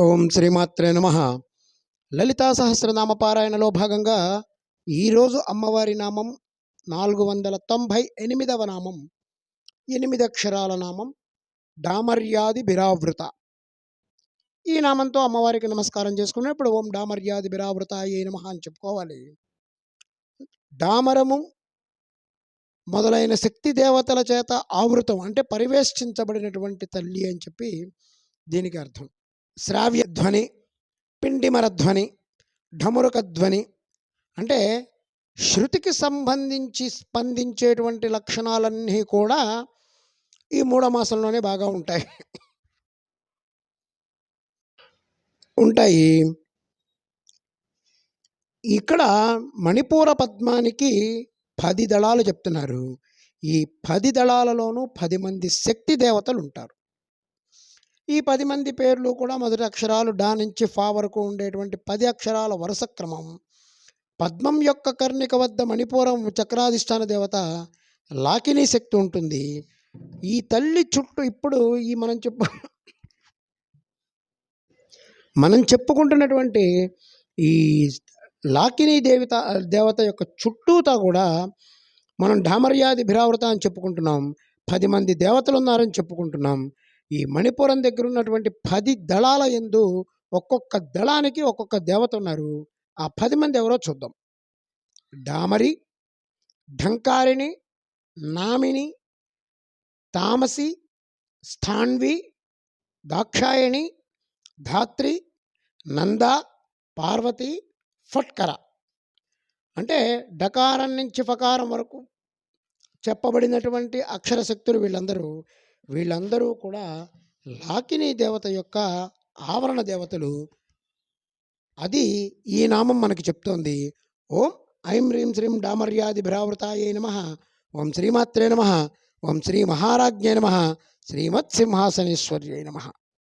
ఓం శ్రీమాత్రే నమ. లలితా సహస్రనామ పారాయణలో భాగంగా ఈరోజు అమ్మవారి నామం నాలుగు వందల తొంభై ఎనిమిదవ నామం. ఎనిమిది అక్షరాల నామం డామర్యాది బిరావృత. ఈ నామంతో అమ్మవారికి నమస్కారం చేసుకున్నప్పుడు ఓం డామర్యాది బిరావృత ఏ నమ అని చెప్పుకోవాలి. డామరము మొదలైన శక్తి దేవతల చేత ఆవృతం అంటే పరివేష్టించబడినటువంటి తల్లి అని చెప్పి దీనికి అర్థం. శ్రావ్యధ్వని పిండిమరధ్వని ఢమురుక ధ్వని ధ్వని అంటే శృతికి సంబంధించి స్పందించేటువంటి లక్షణాలన్నీ కూడా ఈ మూడో మాసంలోనే బాగా ఉంటాయి. ఉంటాయి. ఇక్కడ మణిపూర పద్మానికి పది దళాలు చెప్తున్నారు. ఈ పది దళాలలోనూ పది మంది శక్తి దేవతలు ఉంటారు. ఈ పది మంది పేర్లు కూడా మొదటి అక్షరాలు డా నుంచి ఫా వరకు ఉండేటువంటి పది అక్షరాల వరుస క్రమం. పద్మం యొక్క కర్ణిక వద్ద మణిపురం చక్రాధిష్టాన దేవత లాకినీ శక్తి ఉంటుంది. ఈ తల్లి చుట్టూ ఇప్పుడు ఈ మనం చెప్పు మనం చెప్పుకుంటున్నటువంటి ఈ లాకినీ దేవత దేవత యొక్క చుట్టూతా కూడా మనం ఢామర్యాది భిరావృత అని చెప్పుకుంటున్నాం. పది మంది దేవతలు ఉన్నారని చెప్పుకుంటున్నాం. ఈ మణిపురం దగ్గర ఉన్నటువంటి పది దళాల ఎందు ఒక్కొక్క దళానికి ఒక్కొక్క దేవత ఉన్నారు. ఆ పది మంది ఎవరో చూద్దాం. డామరి ఢంకారిణి నామిని తామసి స్థాన్వి దాక్షాయణి ధాత్రి నంద పార్వతి ఫట్కర. అంటే డకారం నుంచి ఫకారం వరకు చెప్పబడినటువంటి అక్షర శక్తులు వీళ్ళందరూ వీళ్ళందరూ కూడా లాకిని దేవత యొక్క ఆవరణ దేవతలు. అది ఈ నామం మనకి చెప్తోంది. ఓం ఐం హ్రీం శ్రీం డామర్యాది భ్రావృతాయ నమ. ఓం శ్రీమాత్రే నమ. ఓం శ్రీ మహారాజ్ఞే నమ. శ్రీమత్ సింహాసనేశ్వర్యై నమ.